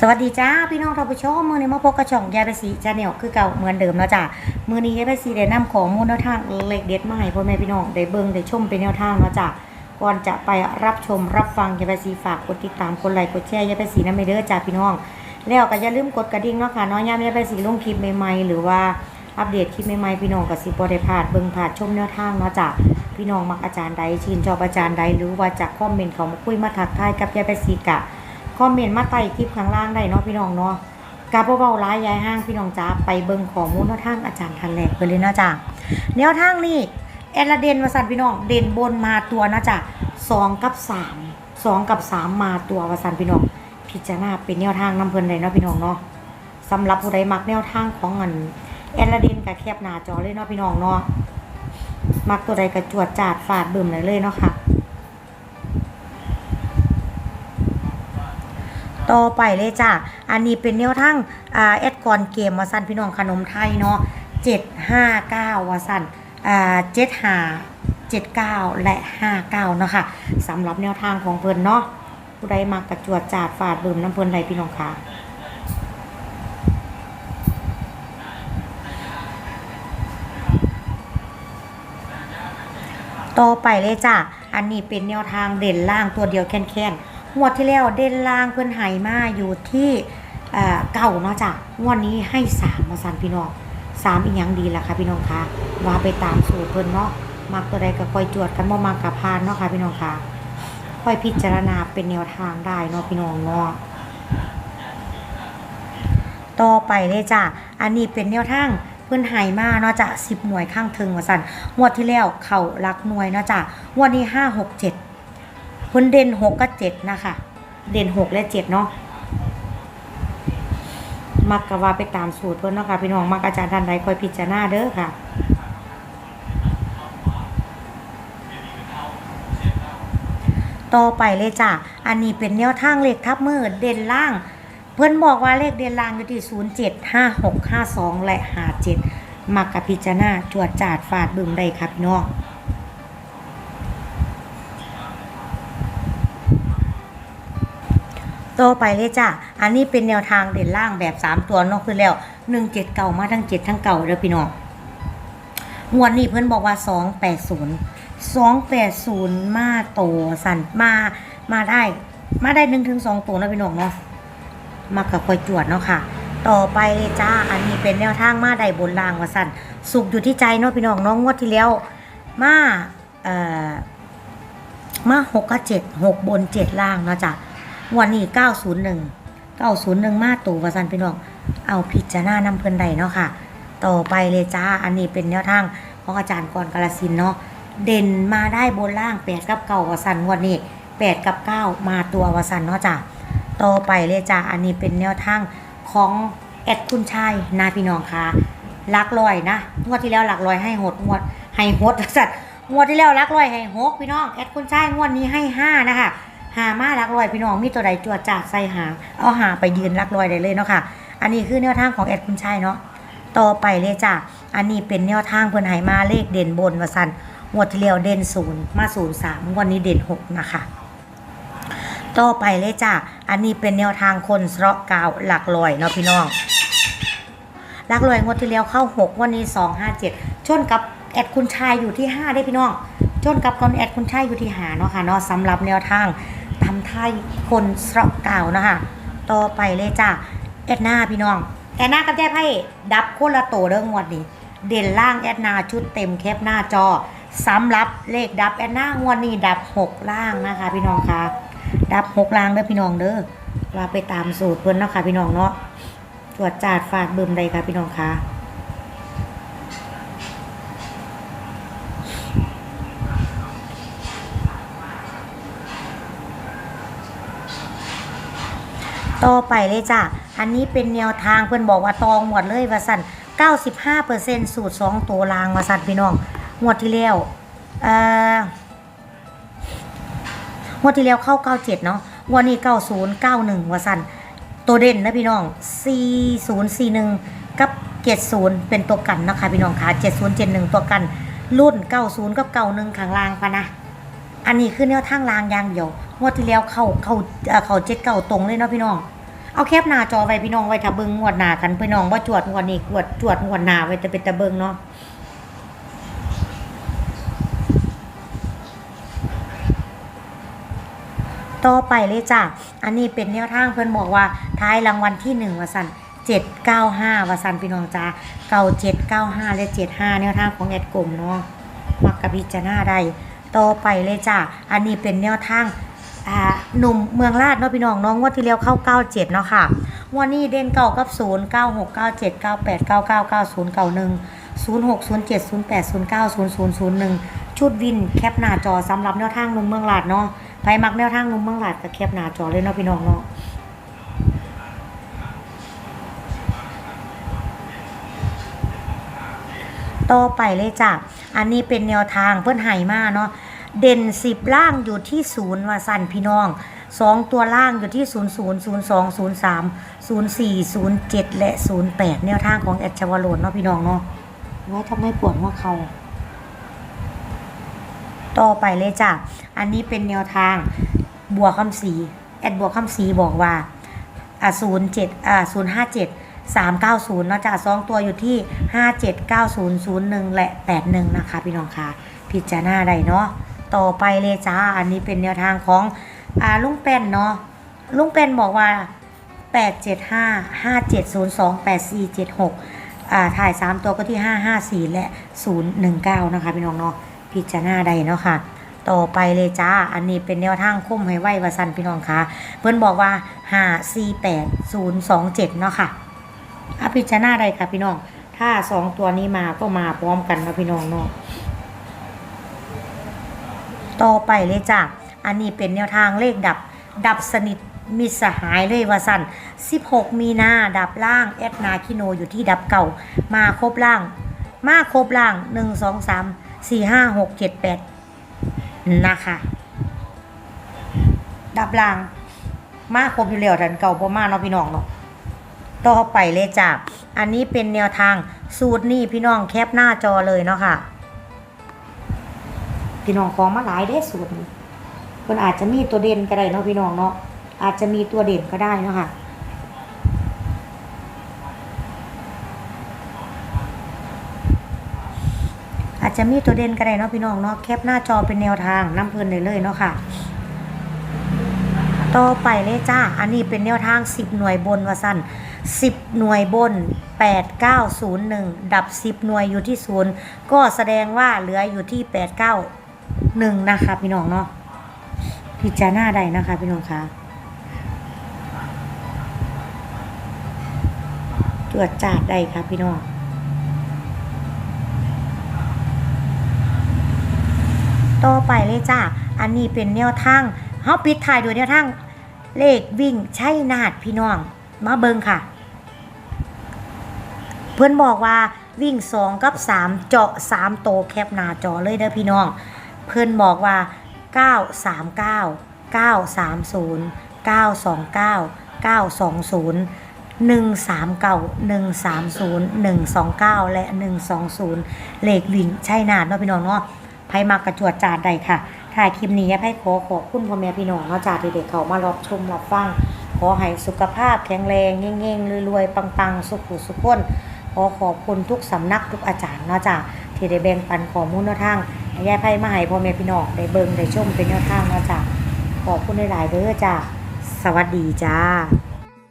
สวัสดีจ้าพี่น้องท่านผู้ชมมือนี้มาพบกับช่องยายไปสีชาแนลคือเก่าเหมือนเดิมแล้วจ้ะมือนี้ยายไปสีได้นำของมูลแนวทางเล็กเด็ดมาให้พ่อแม่พี่น้องได้เบิ่งได้ชมเป็นแนวทางแล้วจ้ะก่อนจะไปรับชมรับฟังยายไปสีฝากกดติดตามกดไลค์กดแชร์ยายไปสีน้ำไม่เด้อจ้าพี่น้อง แล้วก็อย่าลืมกดกระดิ่งเนาะค่ะน้อยยามยายไปสีลงคลิปใหม่ๆหรือว่าอัปเดตคลิปใหม่ๆพี่น้องกับสิบ่ได้พลาดเบิ่งผ่านชมแนวทางเนาะจ้ะพี่น้องมักอาจารย์ใดชื่นชอบอาจารย์ใดหรือว่าจากคอมเมนต์เขามาคุยมาทักทายกับยายไปสีกะ คอมเมนต์มาใต้คลิปข้างล่างได้เนาะพี่น้องเนาะกาเบาๆร้ายยายห้างพี่น้องจ้าไปเบิ่งข้อมูลแนวทางอาจารย์ทันแหลกไปเลยเนาะจ้าแนวทางนี่แอลลาเดนวาสันพี่น้องเด่นบนมาตัวนะจ้ะสองกับสามสองกับสามมาตัววาสันพี่น้องพิจารณาเป็นแนวทางน้ำเพลินเลยเนาะพี่น้องเนาะสำหรับผู้ใดมักแนวทางของเงินแอลลาเดนกับแคบหน้าจอเลยเนาะพี่น้องเนาะมักตัวใดกระจวดจาดฟาดบึมเลยเลยเนาะค่ะ ต่อไปเลยจ้ะ อันนี้เป็นแนวทางอ่าแอดกอนเกมวาสันพี่น้องขนมไทยเนาะเจ็ดห้าเก้าวาสันอ่าเจ็ดห้าเจ็ดเก้าและห้าเก้าเนาะค่ะสำหรับแนวทางของเพิ่นเนาะผู้ใดมากระจวดจาดฝาดเบิ่มน้ำเพิ่นใดพี่น้องค่ะต่อไปเลยจ้ะ อันนี้เป็นแนวทางเด่นล่างตัวเดียวแค้นๆ งวดที่แล้วเด่นล่างเพื่อนไห่มาอยู่ที่เก่าเนาะจ้ะงวดนี้ให้สามมาสันพี่น้องสามอีกยังดีละค่ะพี่น้องคะว่าไปตามสูตรเพิ่นเนาะมักตัวใดก็คอยจวดกันบ่มากกับพานเนาะค่ะพี่น้องคะค่อยพิจารณาเป็นแนวทางได้เนาะพี่น้องเนาะต่อไปเลยจ้ะอันนี้เป็นแนวทางเพื่อนไฮมาเนาะจ้ะสิบหน่วยข้างถึงว่าสันงวดที่แล้วเข่ารักหน่วยเนาะจ้ะงวดนี้ห้าหกเจ็ด นเด่นหกกับเจ็ดนะคะ เด่นหกและเจ็ดเนาะมักกะว่าไปตามสูตรเพื่อนเนาะค่ะพี่น้องมักอาจารย์ท่านใดคอยพิจารณาเด้อค่ะต่อไปเลยจ้ะ อันนี้เป็นแนวทางเลขทับมือเด่นล่าง เพื่อนบอกว่าเลขเด่นล่างอยู่ที่0 7 5 6 5 2และ57มักกับพิจารณาจวดจาดฟาดบึมได้ครับพี่น้อง ต่อไปเลยจ้ะอันนี้เป็นแนวทางเด่นล่างแบบ 3 ตัวเนอกคือแล้ว1 7เก่ามาทั้ง 7 ทั้งเก่าเด้อพี่น้องงวดนี้เพื่อนบอกว่า 280 280 มาโตสันมามาได้ มาได้1ถึง2ตัวนะพี่น้องเนาะมากับคอยจวดเนาะค่ะ ต่อไปเลยจ้าอันนี้เป็นแนวทางมาได้บนรางว่าสั่นสุกอยู่ที่ใจเนาะพี่น้องน้องงวดที่แล้วมาเอ่อมาหกกับเจ็ดหกบนเจ็ดล่างเนาะจ้ะ วันนี้เก้าศูนย์หนึ่งเก้าศูนย์หนึ่งมาตู่วาสันพี่น้องเอาพิจารณานำเพิ่นใดเนาะค่ะ ต่อไปเลยจ้าอันนี้เป็นแนวทางของอาจารย์กรกาลสินเนาะเด่นมาได้บนล่างแปดกับเก้าวาสันวดนี้แปดกับเก้ามาตัววาสันเนาะจ้ะต่อไปเลยจ้ะอันนี้เป็นแนวทางของแอดคุณชายนาพี่น้องค่ะลักลอยนะงวดที่แล้วหลักลอยให้หดงวดให้หดสัตว์งวดที่แล้วลักลอยให้หกพี่น้องแอดคุณชายงวดนี้ให้ห้านะคะ หามาลักลอยพี่น้องมีตัวใดจวดจาดใส่หางเอาหาไปยืนลักลอยได้เลยเนาะค่ะ อันนี้คือแนวทางของแอดคุณชายเนาะต่อไปเลยจ้ะอันนี้เป็นแนวทางเพิ่นให้มาเลขเด่นบนว่าสันงวดที่แล้วเด่นศูนย์มาศูนย์สามวดนี้เด่นหกนะคะต่อไปเลยจ้ะ อันนี้เป็นแนวทางคนเสราะกาวหลักลอยเนาะพี่น้อง หลักลอยงวดที่แล้วเข้าหกวันนี้สองห้าเจ็ดชนกับแอดคุณชายอยู่ที่ห้าได้พี่น้อง ชนกับคนแอดคุณชายอยู่ที่หาเนาะค่ะเนาะสำหรับแนวทาง ตำไทยคนสราะกานะคะต่อไปเลยจ้ะแอดนาพี่น้องแอดนากับแจ้ไพ่ดับคนละโตเรื่องงวดนี้ เด่นล่างแอดนาชุดเต็มแคปหน้าจอสำหรับเลขดับแอดนางวดนี้ดับหกล่างนะคะ พี่น้องคะดับหกลางเด้อพี่น้องเด้อว่าไปตามสูตรเพิ่อนเนาะค่ะพี่น้องเนาะตรวจจาดฝาดเบิ่มใดค่ะพี่น้องคะ ต่อไปเลยจ้ะ อันนี้เป็นแนวทางเพิ่อนบอกว่าตองหมดเลยว่าสั่น95%สูตร 2 ตัวลางว่าสั่นพี่น้องงวดที่แล้วเอ่องวดที่แล้วเข้า 97 เนาะวันนี้ 90 91ว่าสั่นตัวเด่นนะพี่น้อง 4041 กับ 70 เป็นตัวกันนะคะพี่น้องค่ะ7071 ตัวกันรุ่น 90 กับ 91ข้างล่างปะนะ อันนี้คือแนวทางล่างอย่างเดียวงวดที่แล้วเขาเขาเอ่อเข้า7เก่าตรงเลยเนาะพี่น้อง เอาแคปหน้าจอไว้พี่น้องไว้ถ้าเบิงงวดหน้ากันพี่น้องว่าจวดงวดนี้กวดจวดงวดหน้าไว้จะเป็นตะเบิงเนาะ ต่อไปเลยจ้ะ อันนี้เป็นแนวทางเพื่อนบอกว่าท้ายรางวัลที่หนึ่งวสันเจ็ดเก้าห้าวสันพี่น้องจ้าเก่าเจ็ดเก้าห้าและเจ็ดห้าแนวทางของแอดกลมเนาะมักกับพิจารณาได้ ต่อไปเลยจ้ะ อันนี้เป็นแนวทางหนุ่มเมืองราชเนาะพี่น้องน้องงวดที่แล้วเข้าเก้าเนาะค่ะวันนี้เด่นเก้ากับศูนย์เก้าหกเก้าเจ็ดเก้าแปดเก้าเก้าเก้าศูนย์เก้าหนึ่งศูนย์หกศูนย์เจ็ดศูนย์แปดศูนย์เก้าศูนย์ศูนย์ศูนย์หนึ่งชุดวินแคปหน้าจอสำหรับแนวทางหนุ่มเมืองราชเนาะไปมักแนวทางนุ่มเมืองลาดกับแคบหน้าจอเลยเนาะพี่น้องเนาะต่อไปเลยจ้ะ อันนี้เป็นแนวทางเพื่อนไห่มาเนาะ เด่นสิบล่างอยู่ที่ศูนย์ว่าสั่นพี่น้องสองตัวล่างอยู่ที่ศูนย์ศูนย์ศูนย์สองศูนย์สามศูนย์สี่ศูนย์เจ็ดและศูนย์แปดแนวทางของแอดชวโรดเนาะพี่น้องเนาะไว้ทำให้ปวดหัวเขาต่อไปเลยจ้ะ อันนี้เป็นแนวทางบัวคำศรีแอดบัวคำศรีบอกว่าอ่าศูนย์เจ็ดอ่าศูนย์ห้าเจ็ดสามเก้าศูนย์เนาะจ้ะสองตัวอยู่ที่ห้าเจ็ดเก้าศูนย์ศูนย์หนึ่งและแปดหนึ่งนะคะ พี่น้องค่ะ พิจารณาได้เนาะ ต่อไปเลยจ้า อันนี้เป็นแนวทางของอ่าลุงเป็นเนาะลุงเป็นบอกว่าแปดเจ็ดห้าห้าเจ็ดศูนย์สองแปดสี่เจ็ดหกอ่าถ่ายสามตัวก็ที่ห้าห้าสี่และศูนย์หนึ่งเก้านะคะพี่น้องเนาะพิจารณาได้เนาะค่ะ ต่อไปเลยจ้า อันนี้เป็นแนวทางคุ้มให้ไหววาสันพี่น้องค่ะเพื่อนบอกว่าห้าสี่แปดศูนย์สองเจ็ดเนาะค่ะอาพิจารณาได้ค่ะพี่น้อง ถ้าสองตัวนี้มาก็มาพร้อมกันนาะพี่น้องเนาะ ต่อไปเลยจ้าอันนี้เป็นแนวทางเลขดับ ดับสนิทมิสหายเลยวาสัน16 มีนาดับล่าง แอดนาคิโนอยู่ที่ดับเก่า มาครบล่าง มาครบล่าง 1 2 3 4 5 6 7 8 นะคะ ดับล่าง มาครบอยู่แล้วทันเก่าประมาเนาะพี่น้องเนาะต่อไปเลยจ้าอันนี้เป็นแนวทางสูตรนี่พี่น้องแคปหน้าจอเลยเนาะค่ะ พี่น้องของมาหลายได้สูตรนี้มันอาจจะมีตัวเด่นก็ได้เนาะพี่น้องเนาะอาจจะมีตัวเด่นก็ได้เนาะค่ะอาจจะมีตัวเด่นก็ได้เนาะพี่น้องเนาะแคปหน้าจอเป็นแนวทางน้ำเพลินเลยเลยเนาะค่ะ ต่อไปเลยจ้า อันนี้เป็นแนวทาง 10 หน่วยบนว่าสั้น10 หน่วยบน 8901 ดับ 10 หน่วยอยู่ที่ศูนย์ก็แสดงว่าเหลืออยู่ที่ 891นะคะพี่น้องเนาะพิจารณาได้นะคะพี่น้องคะตรวจจาดได้ค่ะพี่น้องต่อไปเลยจ้าอันนี้เป็นแนวทางเฮาปิดท้ายด้วยแนวทางเลขวิ่งใช่นาดพี่น้อง มาเบิงค่ะ เพื่อนบอกว่าวิ่ง2กับ3เจาะ3โตแคปหน้าจอเลยเด้อพี่น้อง เพื่อนบอกว่า 939 930 929 920 139 130 129 และ 120 เลขวิ่งใช่นาดเนาะพี่น้องเนาะไพ่มักกระจวดจาดใดค่ะถ่ายคลิปนี้ให้ขอขอบคุณพ่อแม่พี่น้องเนาะจากที่เด็กเขามารับชมรับฟัง ขอให้สุขภาพแข็งแรงเง่งๆรวยๆปังๆ สุขุสุขคนขอขอบคุณทุกสำนักทุกอาจารย์เนาะจ้ะที่ได้แบ่งปันข้อมูลแนวทางให้ ยายไพ่มาให้พ่อแม่พี่น้องได้เบิ่งได้ชมเป็นแนวทางเนาะจ้ะขอบคุณหลายๆเด้อจ้ะสวัสดีจ้า